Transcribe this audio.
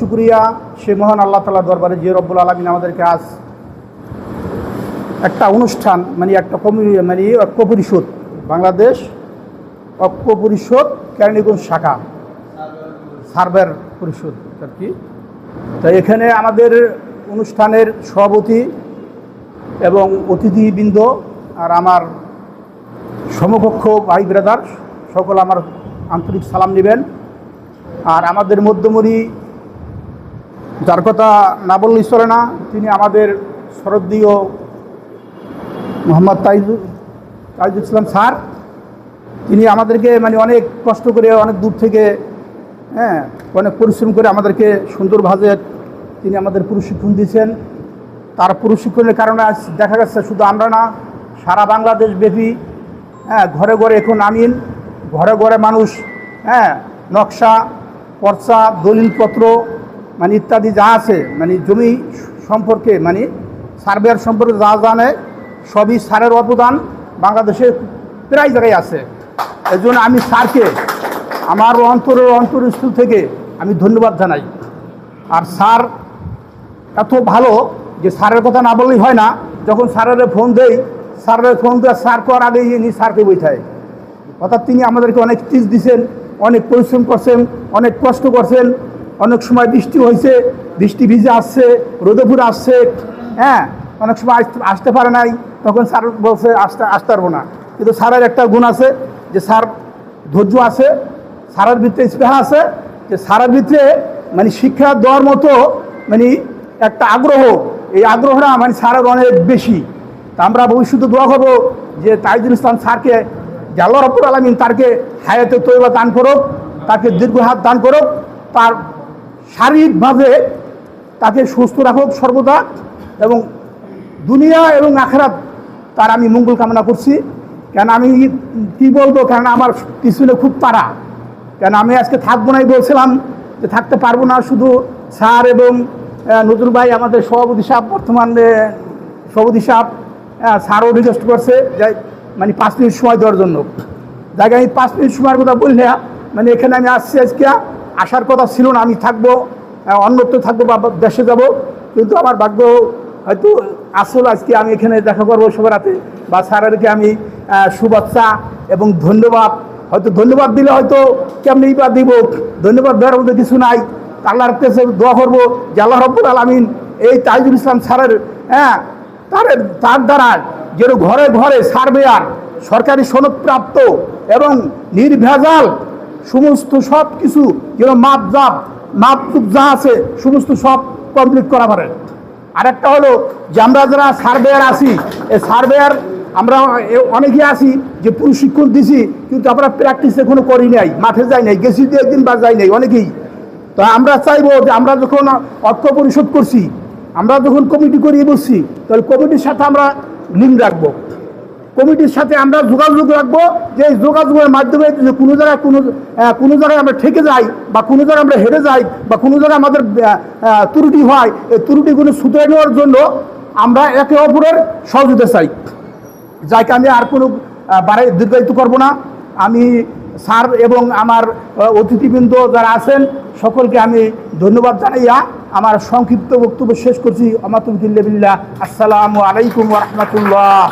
শুক্রিয়া। সে মহান আল্লাহ তালা দরবারে যে রব্বুল আলমিন আমাদেরকে আজ একটা অনুষ্ঠান মানে একটা কমি মানে ঐক্য পরিষদ বাংলাদেশ ঐক্য পরিষদ কেরানীগঞ্জ শাখা সার্ভের পরিষদ আর কি? তো এখানে আমাদের অনুষ্ঠানের সভাপতি এবং অতিথিবৃন্দ আর আমার সমকক্ষ ভাই ব্রাদার সকল আমার আন্তরিক সালাম নেবেন। আর আমাদের মধ্যমণি যার কথা না বললেই চলে না, তিনি আমাদের শরদীয় মোহাম্মদ তাইজুল তাইজুল ইসলাম স্যার। তিনি আমাদেরকে মানে অনেক কষ্ট করে, অনেক দূর থেকে হ্যাঁ অনেক পরিশ্রম করে আমাদেরকে সুন্দরভাবে তিনি আমাদের প্রশিক্ষণ দিয়েছেন। তার প্রশিক্ষণের কারণে আজ দেখা যাচ্ছে শুধু আমরা না, সারা বাংলাদেশ ব্যাপী হ্যাঁ ঘরে ঘরে এখন আমিন, ঘরে ঘরে মানুষ হ্যাঁ নকশা, পর্চা, দলিলপত্র মানে ইত্যাদি যা আছে মানে জমি সম্পর্কে মানে সার্ভেয়ার সম্পর্কে যা জানে, সবই সারের অবদান বাংলাদেশে প্রায় জায়গায় আছে। এই জন্য আমি স্যারকে, আমার অন্তরের অন্তরস্থল থেকে আমি ধন্যবাদ জানাই। আর স্যার এত ভালো যে স্যারের কথা না বললেই হয় না, যখন স্যারের ফোন দেই, স্যারের ফোন দেওয়া স্যার করার আগেই ইনি স্যারকে বইথায় অর্থাৎ তিনি আমাদেরকে অনেক টিচ দিছেন, অনেক পরিশ্রম করছেন, অনেক কষ্ট করছেন অনেক সময় বৃষ্টি হয়েছে, বৃষ্টি ভিজে আসছে রোদপুর আসছে। হ্যাঁ অনেক সময় আসতে আসতে পারে নাই। তখন স্যার বলছে, আসতে আসতে পারব না। কিন্তু স্যারের একটা গুণ আছে যে স্যার ধৈর্য আছে, স্যারের ভিতরে স্পেহা আছে, যে স্যারের ভিতরে মানে শিক্ষা দেওয়ার মতো মানে একটা আগ্রহ। এই আগ্রহটা মানে স্যারের অনেক বেশি। তা আমরা ভবিষ্যতে দোয়া করব যে তাইজুল ইসলাম স্যারকে আল্লাহ রব্বুল আলমিন তারকে হায়াতে তৈবা দান করুক, তাকে দীর্ঘ হাত দান করুক, তার শারীরিকভাবে তাকে সুস্থ রাখুক সর্বদা এবং দুনিয়া এবং আখেরাত তার আমি মঙ্গল কামনা করছি। কেন আমি কি বলব? কেন আমার পিছনে খুব তারা কেন আমি আজকে থাকব নাই বলছিলাম যে থাকতে পারব না। শুধু স্যার এবং নজরুল ভাই আমাদের সভাপতি সাহেব, বর্তমানে সভাপতি সাহেব স্যারও রিকোয়েস্ট করছে যে মানে পাঁচ মিনিট সময় দেওয়ার জন্য। জায়গায় আমি পাঁচ মিনিট সময়ের কথা বললে মানে এখানে আমি আসছি আজকে। আসার কথা ছিল না, আমি থাকব অন্যত্র থাকব বা দেশে যাব, কিন্তু আমার ভাগ্য হয়তো আসল আজকে আমি এখানে দেখা করব সবার বা স্যারেরকে আমি শুভেচ্ছা এবং ধন্যবাদ। হয়তো ধন্যবাদ দিলে হয়তো কেমনি বা দিব, ধন্যবাদ দেওয়ার মধ্যে কিছু নাই। আল্লাহর কাছে দোয়া করব যে আল্লাহ রব্বুল আলমিন এই তাইজুল ইসলাম স্যারের হ্যাঁ তার তার দ্বারা যেন ঘরে ঘরে সার্ভেয়ার সরকারি সনদপ্রাপ্ত এবং নির্ভেজাল সমস্ত সব কিছু, যেন মাপ জাপ, মাপ টুপ যা আছে, সমস্ত সব কমপ্লিট করা পারে। আরেকটা হলো যে আমরা যারা সার্ভেয়ার আছি, এই সার্ভেয়ার আমরা অনেকে আছি যে প্রশিক্ষণ দিছি, কিন্তু আমরা প্র্যাকটিস এখনও করি নাই, মাঠে যাই নাই, গেছি দু একদিন বা যাই নাই, অনেকেই। তো আমরা চাইব যে আমরা যখন অর্থ পরিশোধ করছি, আমরা যখন কমিটি করিয়ে বসছি, তাহলে কমিটির সাথে আমরা লিঙ্ক রাখব। কমিটির সাথে আমরা যোগাযোগ রাখব যে এই যোগাযোগের মাধ্যমে যে কোনো জায়গায় কোনো কোনো জায়গায় আমরা ঠেকে যাই বা কোনো জায়গায় আমরা হেরে যাই বা কোনো জায়গায় আমাদের ত্রুটি হয়, এই ত্রুটিগুলো শুধরে নেওয়ার জন্য আমরা একে অপরের সহযোগিতা চাই। যাকে আমি আর কোনো বাড়াই দীর্ঘায়িত করব না। আমি স্যার এবং আমার অতিথিবৃন্দ যারা আছেন, সকলকে আমি ধন্যবাদ জানাইয়া আমার সংক্ষিপ্ত বক্তব্য শেষ করছি। আমাতুল্লাহ আসসালামু আলাইকুম রহমতুল্লাহ।